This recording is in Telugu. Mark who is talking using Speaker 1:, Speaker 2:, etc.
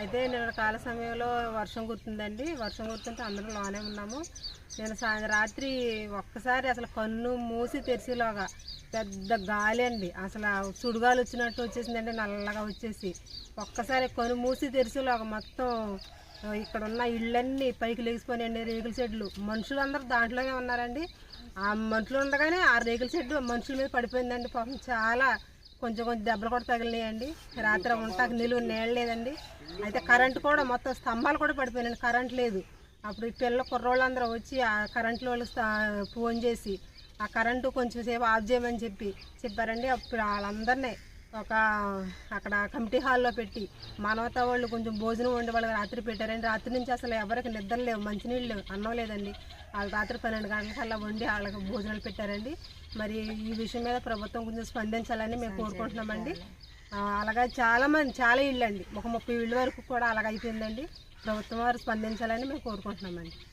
Speaker 1: అయితే నిన్న కాల సమయంలో వర్షం గుర్తుందండి వర్షం గుర్తుంటే అందరం లోనే ఉన్నాము. నేను సాయంత్రం రాత్రి ఒక్కసారి అసలు కన్ను మూసి తెరిచేలాగా పెద్ద గాలి అండి. అసలు ఆ వచ్చినట్టు వచ్చేసిందండి నల్లగా వచ్చేసి. ఒక్కసారి కన్ను మూసి తెరిచేలాగా మొత్తం ఇక్కడ ఉన్న ఇళ్ళన్నీ పైకి లేచిపోయాయండి రేకుల షెడ్లు. మనుషులందరూ దాంట్లోనే ఉన్నారండి. ఆ మనుషులు ఉండగానే ఆ రేకుల షెడ్ మనుషుల మీద పడిపోయిందండి. పాపం చాలా కొంచెం కొంచెం దెబ్బలు కూడా తగిలినాయండి. రాత్రి ఉంటాక నిలువ నీళ్ళు లేదండి. అయితే కరెంట్ కూడా మొత్తం స్తంభాలు కూడా పడిపోయినాయండి. కరెంట్ లేదు. అప్పుడు ఈ పిల్ల కుర్రోళ్ళందరూ వచ్చి ఆ కరెంట్ వాళ్ళు ఫోన్ చేసి ఆ కరెంటు కొంచెం సేపు ఆఫ్ చేయమని చెప్పి చెప్పారండి. అప్పుడు వాళ్ళందరినీ ఒక అక్కడ కమిటీ హాల్లో పెట్టి మానవతా వాళ్ళు కొంచెం భోజనం వండి వాళ్ళకి రాత్రి పెట్టారండి. రాత్రి నుంచి అసలు ఎవరికి నిద్ర లేవు మంచినీళ్ళు లేవు అన్నం లేదండి. వాళ్ళు రాత్రి పన్నెండు గంటలకల్లా వండి వాళ్ళకి భోజనాలు పెట్టారండి. మరి ఈ విషయం మీద ప్రభుత్వం కొంచెం స్పందించాలని మేము కోరుకుంటున్నామండి. అలాగే చాలా మంది చాలా ఇళ్ళు అండి ఒక ముప్పై ఇళ్ళ వరకు కూడా అలాగ అయిపోయిందండి. ప్రభుత్వం వారు స్పందించాలని మేము కోరుకుంటున్నామండి.